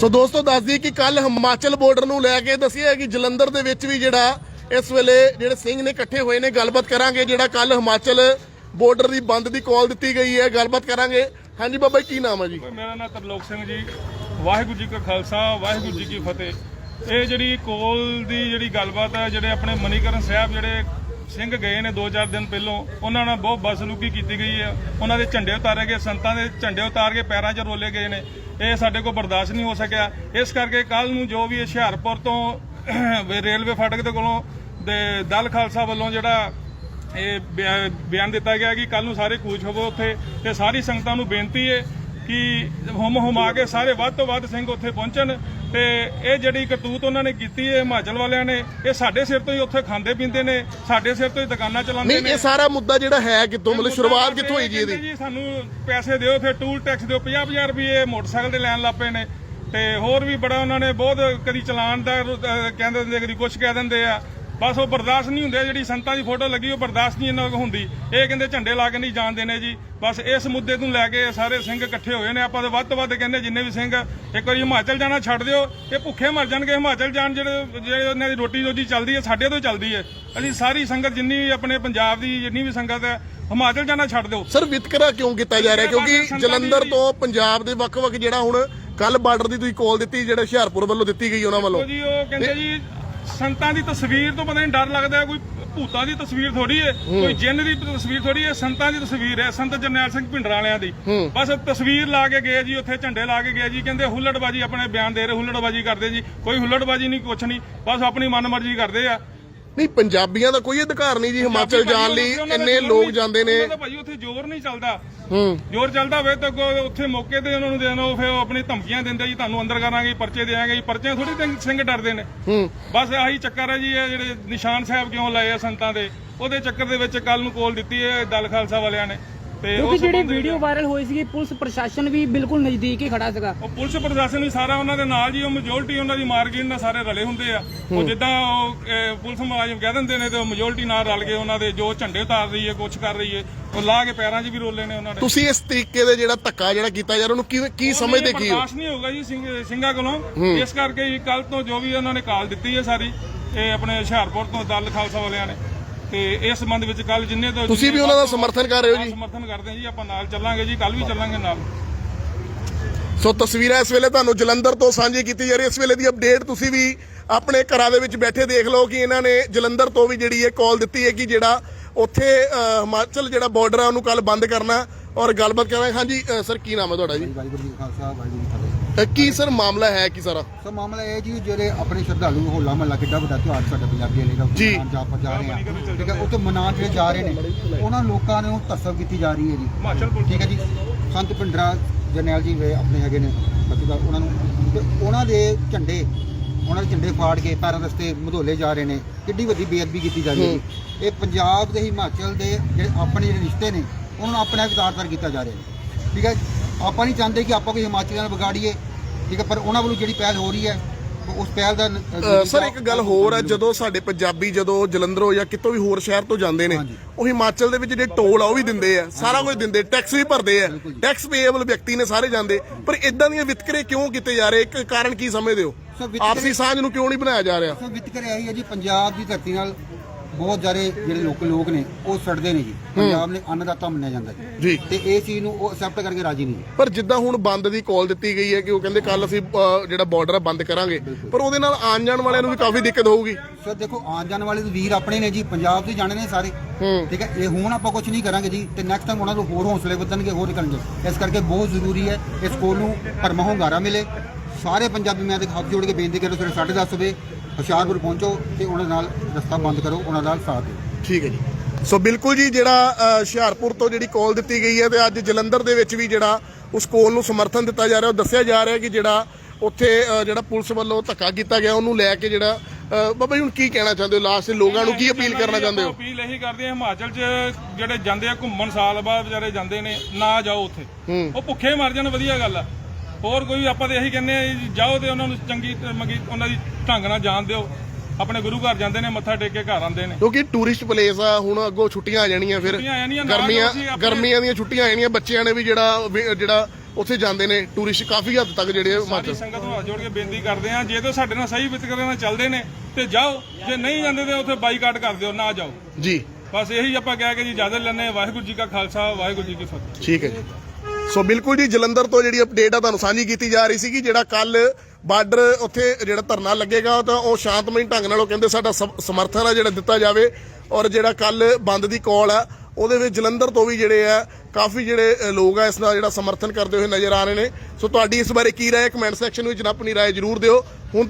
ਸੋ ਦੋਸਤੋ, ਦੱਸ ਦਈਏ ਕਿ ਕੱਲ ਹਿਮਾਚਲ ਬਾਰਡਰ ਨੂੰ ਲੈ ਕੇ ਦੱਸਿਆ ਕਿ ਜਲੰਧਰ ਦੇ ਵਿੱਚ ਵੀ ਜਿਹੜਾ ਇਸ ਵੇਲੇ ਜਿਹੜੇ ਸਿੰਘ ਨੇ ਇਕੱਠੇ ਹੋਏ ਨੇ, ਗੱਲਬਾਤ ਕਰਾਂਗੇ। ਜਿਹੜਾ ਕੱਲ ਹਿਮਾਚਲ ਬਾਰਡਰ ਦੀ ਬੰਦ ਦੀ ਕਾਲ ਦਿੱਤੀ ਗਈ ਹੈ, ਗੱਲਬਾਤ ਕਰਾਂਗੇ। ਹਾਂਜੀ ਬਾਬਾ ਜੀ, ਕੀ ਨਾਮ ਹੈ ਜੀ? ਮੇਰਾ ਨਾਮ ਤਰਲੋਕ ਸਿੰਘ ਜੀ। ਵਾਹਿਗੁਰੂ ਜੀ ਕਾ ਖਾਲਸਾ, ਵਾਹਿਗੁਰੂ ਜੀ ਕੀ ਫਤਿਹ। ਇਹ ਜਿਹੜੀ ਕੋਲ ਦੀ ਜਿਹੜੀ ਗੱਲਬਾਤ ਹੈ ਜਿਹੜੇ ਆਪਣੇ ਮਨੀਕਰਨ ਸਾਹਿਬ ਜਿਹੜੇ ਸਿੰਘ ਗਏ ਨੇ 2-4 ਦਿਨ ਪਹਿਲੋਂ, ਉਹਨਾਂ ਨਾਲ ਬਹੁਤ ਬਦਸਲੂਕੀ ਕੀਤੀ ਗਈ ਹੈ ਉਹਨਾਂ ਦੇ ਝੰਡੇ ਉਤਾਰੇ ਗਏ, ਸੰਤਾਂ ਦੇ ਝੰਡੇ ਉਤਾਰ ਕੇ ਪੈਰਾਂ 'ਚ ਰੋਲੇ ਗਏ ਨੇ। ਇਹ ਸਾਡੇ ਕੋਲ ਬਰਦਾਸ਼ਤ ਨਹੀਂ ਹੋ ਸਕਿਆ। ਇਸ ਕਰਕੇ ਕੱਲ ਨੂੰ ਜੋ ਵੀ ਹੁਸ਼ਿਆਰਪੁਰ ਤੋਂ ਰੇਲਵੇ ਫਾਟਕ ਦੇ ਕੋਲੋਂ ਦੇ ਦਲ ਖਾਲਸਾ ਵੱਲੋਂ ਜਿਹੜਾ ਇਹ ਬਿਆ- ਬਿਆਨ ਦਿੱਤਾ ਗਿਆ ਕਿ ਕੱਲ ਨੂੰ ਸਾਰੇ ਕੂਚ ਹੋਵੋ ਉੱਥੇ ਤੇ ਸਾਰੀ ਸੰਗਤਾਂ ਨੂੰ ਬੇਨਤੀ ਹੈ ਕਿ ਹੁਮ ਹੁਮ ਆ ਕੇ ਸਾਰੇ ਵੱਧ ਤੋਂ ਵੱਧ ਸਿੰਘ ਉੱਥੇ ਪਹੁੰਚਣ। ਤੇ ਇਹ ਜਿਹੜੀ ਕਰਤੂਤ ਉਹਨਾਂ ਨੇ ਕੀਤੀ ਹੈ ਹਿਮਾਚਲ ਵਾਲਿਆਂ ਨੇ ਇਹ ਸਾਡੇ ਸਿਰ ਤੋਂ ਹੀ ਉੱਥੇ ਖਾਂਦੇ ਪੀਂਦੇ ਨੇ ਸਾਡੇ ਸਿਰ ਤੋਂ ਹੀ ਦੁਕਾਨਾਂ ਚਲਾਉਂਦੇ ਨਹੀਂ ਨੇ। ਇਹ ਸਾਰਾ ਮੁੱਦਾ ਜਿਹੜਾ ਹੈ ਕਿਤੋਂ ਮਤਲਬ ਸ਼ੁਰੂਆਤ ਕਿੱਥੋਂ ਹੋਈ ਜੀ ਕਹਿੰਦੇ ਇਹਦੀ? ਜੀ ਸਾਨੂੰ ਪੈਸੇ ਦਿਓ ਫਿਰ ਟੂਲ ਟੈਕਸ ਦਿਓ 50-50 ਰੁਪਏ ਮੋਟਰਸਾਈਕਲ ਦੇ ਲੈਣ ਲੱਪੇ ਨੇ। ਤੇ ਹੋਰ ਵੀ ਬੜਾ ਉਹਨਾਂ ਨੇ ਬਹੁਤ ਕਦੀ ਚਲਾਨ ਦਾ ਅਹ, ਕਹਿੰਦੇ ਹੁੰਦੇ ਕਦੀ ਕੁਝ ਕਹਿ ਦਿੰਦੇ ਆ। ਬਸ ਉਹ ਬਰਦਾਸ਼ਤ ਨਹੀਂ ਹੁੰਦੇ ਜਿਹੜੀ ਸੰਤਾਂ ਦੀ ਫੋਟੋ ਲੱਗੀ ਉਹ ਬਰਦਾਸ਼ਤ ਨਹੀਂ ਇਹਨਾਂ ਕੋਲ ਹੁੰਦੀ। ਇਹ ਕਹਿੰਦੇ ਝੰਡੇ ਲਾ ਕੇ ਨਹੀਂ ਜਾਣ ਦੇਣੇ ਜੀ। ਬਸ ਇਸ ਮੁੱਦੇ ਨੂੰ ਲੈ ਕੇ ਸਾਰੇ ਸਿੰਘ ਇਕੱਠੇ ਹੋਏ ਨੇ। ਆਪਾਂ ਤਾਂ ਵੱਧ ਤੋਂ ਵੱਧ ਕਹਿੰਦੇ ਜਿੰਨੇ ਵੀ ਸਿੰਘ ਇੱਕ ਵਾਰੀ ਹਿਮਾਚਲ ਜਾਣਾ ਛੱਡ ਦਿਓ। ਇਹ ਭੁੱਖੇ ਮਰ ਜਾਣਗੇ ਹਿਮਾਚਲ ਜਾਣ ਜਿਹੜੇ ਜਿਹੜੇ ਉਹਨਾਂ ਦੀ ਰੋਟੀ ਰੋਜੀ ਚੱਲਦੀ ਹੈ ਸਾਡੇ ਤੋਂ ਚੱਲਦੀ ਹੈ। ਅਸੀਂ ਸਾਰੀ ਸੰਗਤ ਜਿੰਨੀ ਵੀ ਆਪਣੇ ਪੰਜਾਬ ਦੀ ਜਿੰਨੀ ਵੀ ਸੰਗਤ ਹੈ ਹਿਮਾਚਲ ਜਾਣਾ ਛੱਡ ਦਿਓ। ਸਰ ਵਿਤਕਰਾ ਕਿਉਂ ਕੀਤਾ ਜਾ ਰਿਹਾ? ਕਿਉਂਕਿ ਜਲੰਧਰ ਤੋਂ ਪੰਜਾਬ ਦੇ ਵੱਖ-ਵੱਖ ਜਿਹੜਾ ਹੁਣ ਕੱਲ ਬਾਰਡਰ ਦੀ ਤੁਸੀਂ ਕਾਲ ਦਿੱਤੀ ਜਿਹੜਾ ਹੁਸ਼ਿਆਰਪੁਰ ਵੱਲੋਂ ਦਿੱਤੀ ਗਈ ਉਹਨਾਂ ਵੱਲੋਂ। ਜੀ ਉਹ ਕਹਿੰਦੇ ਜੀ ਸੰਤਾਂ ਦੀ ਤਸਵੀਰ ਤੋਂ ਪਤਾ ਨਹੀਂ ਡਰ ਲੱਗਦਾ ਕੋਈ ਭੂਤਾਂ ਦੀ ਤਸਵੀਰ ਥੋੜੀ ਹੈ ਕੋਈ ਜਿੰਨ ਦੀ ਤਸਵੀਰ ਥੋੜੀ ਹੈ ਸੰਤਾਂ ਦੀ ਤਸਵੀਰ ਹੈ ਸੰਤ ਜਰਨੈਲ ਸਿੰਘ ਭਿੰਡਰਾਂ ਵਾਲਿਆਂ ਦੀ। ਬਸ ਤਸਵੀਰ ਲਾ ਕੇ ਗਏ ਜੀ ਉੱਥੇ ਝੰਡੇ ਲਾ ਕੇ ਗਏ ਜੀ ਕਹਿੰਦੇ ਹੁੱਲੜਬਾਜੀ ਆਪਣੇ ਬਿਆਨ ਦੇ ਰਹੇ ਹੁੱਲੜਬਾਜੀ ਕਰਦੇ ਜੀ ਕੋਈ ਹੁੱਲੜਬਾਜੀ ਨਹੀਂ ਕੁਛ ਨਹੀਂ ਬਸ ਆਪਣੀ ਮਨਮਰਜ਼ੀ ਕਰਦੇ ਆ। ਨਹੀਂ ਪੰਜਾਬੀਆਂ ਦਾ ਕੋਈ ਅਧਿਕਾਰ ਨਹੀਂ ਜੀ ਹਿਮਾਚਲ ਜਾਣ ਲਈ ਇੰਨੇ ਲੋਕ ਜਾਂਦੇ ਨੇ। ਭਾਈ ਉੱਥੇ ਜ਼ੋਰ ਨਹੀਂ ਚੱਲਦਾ। ਹੂੰ। ਜ਼ੋਰ ਚੱਲਦਾ ਹੋਵੇ ਤਾਂ ਅੱਗੋਂ ਉੱਥੇ ਮੌਕੇ ਤੇ ਉਹਨਾਂ ਨੂੰ ਦੇਣਾ ਉਹ ਫਿਰ ਉਹ ਆਪਣੀ ਧਮਕੀਆਂ ਦਿੰਦੇ ਜੀ ਤੁਹਾਨੂੰ ਅੰਦਰ ਕਰਾਂਗੇ ਪਰਚੇ ਦੇਾਂਗੇ ਜੀ ਪਰਚੇ ਥੋੜੀ ਸਿੰਘ ਡਰਦੇ ਨੇ। ਹੂੰ। ਬਸ ਆਹੀ ਚੱਕਰ ਹੈ ਜੀ ਇਹ ਜਿਹੜੇ ਨਿਸ਼ਾਨ ਸਾਹਿਬ ਕਿਉਂ ਲਾਏ ਆ ਸੰਤਾਂ ਦੇ ਉਹਦੇ ਚੱਕਰ ਦੇ ਵਿੱਚ ਕੱਲ ਨੂੰ ਕੋਲ ਦਿੱਤੀ ਹੈ ਦਲ ਖਾਲਸਾ ਵਾਲਿਆਂ ਨੇ। ਤੇ ਕਿਉਂਕਿ ਉਸ ਜਿਹੜੀ ਵੀਡੀਓ ਵਾਇਰਲ ਹੋਈ ਸੀਗੀ ਪੁਲਿਸ ਪ੍ਰਸ਼ਾਸਨ ਵੀ ਬਿਲਕੁਲ ਨਜ਼ਦੀਕ ਹੀ ਖੜਾ ਸੀਗਾ। ਉਹ ਪੁਲਿਸ ਪ੍ਰਸ਼ਾਸਨ ਵੀ ਸਾਰਾ ਉਹਨਾਂ ਦੇ ਨਾਲ ਜੀ ਉਹ ਮੈਜੋਰਟੀ ਉਹਨਾਂ ਦੀ ਮਾਰਕੀਟ ਨਾਲ ਸਾਰੇ ਰਲੇ ਹੁੰਦੇ ਆ। ਉਹ ਜਿੱਦਾਂ ਉਹ ਅਹ, ਪੁਲਿਸ ਮੁਲਾਜ਼ਮ ਕਹਿ ਦਿੰਦੇ ਨੇ ਤੇ ਉਹ ਮੈਜੋਰਟੀ ਨਾਲ ਰਲ ਕੇ ਉਹਨਾਂ ਦੇ ਜੋ ਝੰਡੇ ਉਤਾਰ ਰਹੀ ਹੈ ਕੁਛ ਕਰ ਰਹੀ ਹੈ ਉਹ ਲਾ ਕੇ ਪੈਰਾਂ 'ਚ ਵੀ ਰੋਲੇ ਨੇ ਉਹਨਾਂ ਦੇ। ਤੁਸੀਂ ਇਸ ਤਰੀਕੇ ਦੇ ਜਿਹੜਾ ਧੱਕਾ ਜਿਹੜਾ ਕੀਤਾ ਜਾ ਰਿਹਾ ਉਹਨੂੰ ਕੀ ਕੀ ਸਮਝਦੇ ਕੀ ਹੋ? ਬਰਦਾਸ਼ਤ ਨਹੀਂ ਹੋਊਗਾ ਜੀ ਸਿੰਘ- ਸਿੰਘਾਂ ਕੋਲੋਂ। ਇਸ ਕਰਕੇ ਕੱਲ ਤੋਂ ਜੋ ਵੀ ਉਹਨਾਂ ਨੇ ਕਾਲ ਦਿੱਤੀ ਹੈ ਸਾਰੀ ਇਹ ਆਪਣੇ ਹੁਸ਼ਿਆਰਪੁਰ ਤੋਂ ਦਲ ਖਾਲਸਾ ਵਾਲਿਆਂ ਨੇ। ਤੇ ਇਸ ਸੰਬੰਧ ਵਿੱਚ ਕੱਲ ਜਿੰਨੇ ਤੋਂ ਤੁਸੀਂ ਵੀ ਉਹਨਾਂ ਦਾ ਸਮਰਥਨ ਕਰ ਰਹੇ ਹੋ ਜੀ? ਸਮਰਥਨ ਕਰਦੇ ਹਾਂ ਜੀ ਆਪਾਂ ਨਾਲ ਚੱਲਾਂਗੇ ਜੀ ਕੱਲ ਵੀ ਚੱਲਾਂਗੇ ਨਾਲ। ਸੋ ਤਸਵੀਰਾਂ ਇਸ ਵੇਲੇ ਤੁਹਾਨੂੰ ਜਲੰਧਰ ਤੋਂ ਸਾਂਝੀ ਕੀਤੀ ਜਾ ਰਹੀ ਹੈ। ਇਸ ਵੇਲੇ ਦੀ ਅਪਡੇਟ ਤੁਸੀਂ ਵੀ ਆਪਣੇ ਘਰਾਂ ਦੇ ਵਿੱਚ ਬੈਠੇ ਦੇਖ ਲਓ ਕਿ ਇਹਨਾਂ ਨੇ ਜਲੰਧਰ ਤੋਂ ਵੀ ਜਿਹੜੀ ਇਹ ਕਾਲ ਦਿੱਤੀ ਹੈ ਕਿ ਜਿਹੜਾ ਉੱਥੇ ਹਿਮਾਚਲ ਜਿਹੜਾ ਬਾਰਡਰ ਆ ਉਹਨੂੰ ਕੱਲ ਬੰਦ ਕਰਨਾ ਔਰ ਗੱਲਬਾਤ ਕਰਾਂਗੇ ਹਾਂਜੀ ਸਰ ਕੀ ਨਾਮ ਹੈ ਤੁਹਾਡਾ ਜੀ? ਵਾਹਿਗੁਰੂ ਜੀ ਖਾਲਸਾ ਵਾਹਿਗੁਰੂ ਜੀ ਕੀ ਫਤਿਹ। ਅਹ, ਕੀ ਸਰ ਮਾਮਲਾ ਹੈ ਕੀ ਸਾਰਾ? ਸੋ ਮਾਮਲਾ ਇਹ ਜੀ ਜਿਹੜੇ ਆਪਣੇ ਸ਼ਰਧਾਲੂ ਹੋਲਾ ਮਹੱਲਾ ਕਿੱਡਾ ਵੱਡਾ ਤਿਉਹਾਰ ਸਾਡਾ ਪੰਜਾਬੀ ਵਾਲੇ ਦਾ ਜੀ। ਮਨਾਉਣ ਜਾ ਜਾ ਰਹੇ ਆ। ਠੀਕ ਹੈ ਉੱਥੇ ਮਨਾਉਣ ਜਿਹੜੇ ਜਾ ਰਹੇ ਨੇ। ਉਹਨਾਂ ਲੋਕਾਂ ਨੂੰ ਧੱਸਵ ਕੀਤੀ ਜਾ ਰਹੀ ਹੈ ਜੀ। ਠੀਕ ਹੈ ਜੀ। ਸੰਤ ਪਿੰਡਰਾ ਜਰਨੈਲ ਜੀ ਵੇ ਆਪਣੇ ਹੈਗੇ ਨੇ ਪਤਿਕਾਰ ਉਹਨਾਂ ਨੂੰ ਤੇ ਉਹਨਾਂ ਦੇ ਝੰਡੇ ਉਹਨਾਂ ਦੇ ਝੰਡੇ ਫਾੜ ਕੇ ਪੈਰਾਂ ਰਸਤੇ ਮਧੋਲੇ ਜਾ ਰਹੇ ਨੇ। ਕਿੱਡੀ ਵੱਡੀ ਬੇਅਦਬੀ ਕੀਤੀ ਜਾ ਰਹੀ ਹੈ ਜੀ। ਇਹ ਪੰਜਾਬ ਦੇ ਹਿਮਾਚਲ ਦੇ ਜਿਹੜੇ ਆਪਣੇ ਜਿਹੜੇ ਰਿਸ਼ਤੇ ਨੇ ਉਹਨਾਂ ਨੂੰ ਆਪਣੇ ਆਪ ਤਾਰ-ਤਾਰ ਕੀਤਾ ਜਾ ਰਿਹਾ ਹੈ। ਠੀਕ ਹੈ ਆਪਾਂ ਨਹੀਂ ਚਾਹੁੰਦੇ ਕਿ ਆਪਾਂ ਕੋਈ ਹਿਮਾਚਲੀਆਂ ਨੂੰ ਵਿਗਾੜੀਏ। ਠੀਕ ਹੈ ਪਰ ਉਹਨਾਂ ਵੱਲੋਂ ਜਿਹੜੀ ਪਹਿਲ ਹੋ ਰਹੀ ਹੈ ਉਸ ਪਹਿਲ ਦਾ ਸਰ ਇੱਕ ਗੱਲ ਹੋਰ ਹੈ ਜਦੋਂ ਸਾਡੇ ਪੰਜਾਬੀ ਜਦੋਂ ਜਲੰਧਰੋਂ ਜਾਂ ਕਿਤੋਂ ਵੀ ਹੋਰ ਸ਼ਹਿਰ ਤੋਂ ਜਾਂਦੇ ਨੇ। ਉਹ ਹਿਮਾਚਲ ਦੇ ਵਿੱਚ ਜਿਹੜੇ ਟੋਲ ਆ ਉਹ ਵੀ ਦਿੰਦੇ ਆ ਸਾਰਾ ਕੁਝ ਦਿੰਦੇ ਟੈਕਸ ਵੀ ਭਰਦੇ ਆ। ਟੈਕਸ ਪੇਏਬਲ ਵਿਅਕਤੀ ਨੇ ਸਾਰੇ ਜਾਂਦੇ ਪਰ ਇਦਾਂ ਦੀਆਂ ਵਿਤਕਰੇ ਕਿਉਂ ਕੀਤੇ ਜਾ ਰਹੇ? ਇੱਕ ਕਾਰਨ ਕੀ ਸਮਝਦੇ ਹੋ? ਸਰ, ਵਿਤਕਰੇ- ਆਪਸੀ ਸਾਂਝ ਨੂੰ ਕਿਉਂ ਨਹੀਂ ਬਣਾਇਆ ਜਾ ਰਿਹਾ? ਸੋ ਵਿਤਕਰੇ ਹੈ ਜੀ ਪੰਜਾਬ ਦੀ ਧਰਤੀ ਨਾਲ ਬਹੁਤ ਸਾਰੇ ਜਿਹੜੇ ਲੋਕ ਲੋਕ ਨੇ ਉਹ ਸੜਦੇ ਨੇ ਜੀ। ਪੰਜਾਬ ਨੇ ਅੰਨਦਾਤਾ ਮੰਨਿਆ ਜਾਂਦਾ ਜੀ। ਤੇ ਇਹ ਚੀਜ਼ ਨੂੰ ਉਹ ਐਕਸੈਪਟ ਕਰਕੇ ਰਾਜੀ ਨਹੀਂ ਪਰ ਜਿੱਦਾਂ ਹੁਣ ਬੰਦ ਦੀ ਕਾਲ ਦਿੱਤੀ ਗਈ ਹੈ ਕਿ ਉਹ ਕਹਿੰਦੇ ਕੱਲ ਅਸੀਂ ਜਿਹੜਾ ਬਾਰਡਰ ਬੰਦ ਕਰਾਂਗੇ। ਪਰ ਉਹਦੇ ਨਾਲ ਆਉਣ ਜਾਣ ਵਾਲਿਆਂ ਨੂੰ ਵੀ ਕਾਫੀ ਦਿੱਕਤ ਹੋਊਗੀ। ਸਰ ਦੇਖੋ ਆਉਣ ਜਾਣ ਵਾਲੇ ਤਾਂ ਵੀਰ ਆਪਣੇ ਨੇ ਜੀ ਪੰਜਾਬ ਦੇ ਜਾਣੇ ਨੇ ਸਾਰੇ। ਹੂੰ। ਠੀਕ ਹੈ ਇਹ ਹੁਣ ਆਪਾਂ ਕੁਝ ਨਹੀਂ ਕਰਾਂਗੇ ਜੀ ਤੇ ਨੈਕਸਟ ਟਾਈਮ ਉਹਨਾਂ ਨੂੰ ਹੋਰ ਹੌਸਲੇ ਵਧਣਗੇ ਹੋਰ ਨਿਕਲਣਗੇ। ਇਸ ਕਰਕੇ ਬਹੁਤ ਜ਼ਰੂਰੀ ਹੈ ਇਸ ਕੋਲ ਨੂੰ ਭਰਮਾ ਹੁੰਗਾਰਾ ਮਿਲੇ। ਸਾਰੇ ਪੰਜਾਬੀ ਮੈਂ ਤੇ ਹੱਥ ਜੋੜ ਕੇ ਬੇਨਤੀ ਕਰੋ ਸਵੇਰੇ 10:30 ਵਜੇ ਹੁਸ਼ਿਆਰਪੁਰ ਪਹੁੰਚੋ ਤੇ ਉਹਨਾਂ ਨਾਲ ਰਸਤਾ ਬੰਦ ਕਰੋ ਉਹਨਾਂ ਨਾਲ ਸਾਥ ਦਿਓ। ਠੀਕ ਹੈ ਜੀ। ਸੋ ਬਿਲਕੁਲ ਜੀ ਜਿਹੜਾ ਅ, ਹੁਸ਼ਿਆਰਪੁਰ ਤੋਂ ਜਿਹੜੀ ਕਾਲ ਦਿੱਤੀ ਗਈ ਹੈ ਤੇ ਅੱਜ ਜਲੰਧਰ ਦੇ ਵਿੱਚ ਵੀ ਜਿਹੜਾ ਉਸ ਕਾਲ ਨੂੰ ਸਮਰਥਨ ਦਿੱਤਾ ਜਾ ਰਿਹਾ ਉਹ ਦੱਸਿਆ ਜਾ ਰਿਹਾ ਕਿ ਜਿਹੜਾ ਉੱਥੇ ਅ, ਜਿਹੜਾ ਪੁਲਿਸ ਵੱਲੋਂ ਧੱਕਾ ਕੀਤਾ ਗਿਆ ਉਹਨੂੰ ਲੈ ਕੇ ਜਿਹੜਾ ਅ, ਬਾਬਾ ਜੀ ਹੁਣ ਕੀ ਕਹਿਣਾ ਚਾਹੁੰਦੇ ਹੋ? ਲਾਸਟ ਲੋਕਾਂ ਨੂੰ ਕੀ ਅਪੀਲ ਕਰਨਾ ਚਾਹੁੰਦੇ ਹੋ? ਅਪੀਲ ਇਹੀ ਕਰਦੇ ਆ ਹਿਮਾਚਲ 'ਚ ਜਿਹੜੇ ਜਾਂਦੇ ਆ ਘੁੰਮਣ ਸਾਲ ਬਾਅਦ ਵਿਚਾਰੇ ਜਾਂਦੇ ਨੇ ਨਾ ਜਾਓ ਉੱਥੇ। ਉਹ ਭੁੱਖੇ ਮਰ ਜਾਣ ਵਧੀਆ ਗੱਲ ਆ। ਹੋਰ ਕੋਈ ਆਪਾਂ ਤਾਂ ਇਹੀ ਕਹਿੰਦੇ ਆ ਜੀ, ਜਾਓ ਤੇ ਉਹਨਾਂ ਨੂੰ ਚੰਗੀ ਮੰਗੀ ਉਹਨਾਂ ਦੀ ਢੰਗ ਨਾਲ ਜਾਣ ਦਿਓ। ਆਪਣੇ ਗੁਰੂ ਘਰ ਜਾਂਦੇ ਨੇ ਮੱਥਾ ਟੇਕ ਕੇ ਘਰ ਆਉਂਦੇ ਨੇ। ਕਿਉਂਕਿ ਟੂਰਿਸਟ ਪਲੇਸ ਆ ਹੁਣ ਅੱਗੋਂ ਛੁੱਟੀਆਂ ਆ ਜਾਣੀਆਂ ਫਿਰ। ਛੁੱਟੀਆਂ ਆ ਜਾਣੀਆਂ, ਨਾਲ ਗਰਮੀਆਂ ਆਪਣੇ- ਗਰਮੀਆਂ ਦੀਆਂ ਛੁੱਟੀਆਂ ਆ ਜਾਣੀਆਂ ਬੱਚਿਆਂ ਨੇ ਵੀ ਜਿਹੜਾ ਵੀ ਜਿਹੜਾ ਉੱਥੇ ਜਾਂਦੇ ਨੇ ਟੂਰਿਸਟ ਕਾਫੀ ਹੱਦ ਤੱਕ ਜਿਹੜੇ ਸਾਰੀ ਹਿਮਾਚਲ ਸੰਗਤ ਨੂੰ ਹੱਥ ਜੋੜ ਕੇ ਬੇਨਤੀ ਕਰਦੇ ਆ ਜੇ ਤਾਂ ਸਾਡੇ ਨਾਲ ਸਹੀ ਵਿਤਕਰੇ ਨਾਲ ਚੱਲਦੇ ਨੇ ਤੇ ਜਾਓ। ਜੇ ਨਹੀਂ ਜਾਂਦੇ ਤੇ ਉੱਥੇ ਬਾਈਕਾਟ ਕਰ ਦਿਓ ਨਾ ਜਾਓ। ਜੀ। ਬਸ ਇਹੀ ਆਪਾਂ ਕਹਿ ਕੇ ਜੀ ਇਜਾਜ਼ਤ ਲੈਣੇ ਵਾਹਿਗੁਰੂ ਜੀ ਕਾ ਖਾਲਸਾ ਵਾਹਿਗੁਰੂ ਜੀ ਕੀ ਫਤਿਹ। ਠੀਕ ਹੈ ਜੀ। ਸੋ ਬਿਲਕੁਲ ਜੀ, ਜਲੰਧਰ ਤੋਂ ਜਿਹੜੀ ਅਪਡੇਟ ਆ ਤੁਹਾਨੂੰ ਸਾਂਝੀ ਕੀਤੀ ਜਾ ਰਹੀ ਸੀ ਕਿ ਜਿਹੜਾ ਕੱਲ ਬਾਰਡਰ ਉੱਥੇ ਜਿਹੜਾ ਧਰਨਾ ਲੱਗੇਗਾ, ਤਾਂ ਉਹ ਸ਼ਾਂਤਮਈ ਢੰਗ ਨਾਲ ਉਹ ਕਹਿੰਦੇ ਸਾਡਾ ਸਮ- ਸਮਰਥਨ ਆ ਜਿਹੜਾ ਦਿੱਤਾ ਜਾਵੇ ਔਰ ਜਿਹੜਾ ਕੱਲ ਬੰਦ ਦੀ ਕਾਲ ਆ, ਉਹਦੇ ਵਿੱਚ ਜਲੰਧਰ ਤੋਂ ਵੀ ਜਿਹੜੇ ਆ, ਕਾਫੀ ਜਿਹੜੇ ਲੋਕ ਆ ਇਸ ਦਾ ਜਿਹੜਾ ਸਮਰਥਨ ਕਰਦੇ ਹੋਏ ਨਜ਼ਰ ਆ ਰਹੇ ਨੇ। ਸੋ ਤੁਹਾਡੀ ਇਸ ਬਾਰੇ ਕੀ ਰਾਏ ਕਮੈਂਟ ਸੈਕਸ਼ਨ ਵਿੱਚ ਆਪਣੀ ਰਾਏ ਜ਼ਰੂਰ ਦਿਓ। ਹੁਣ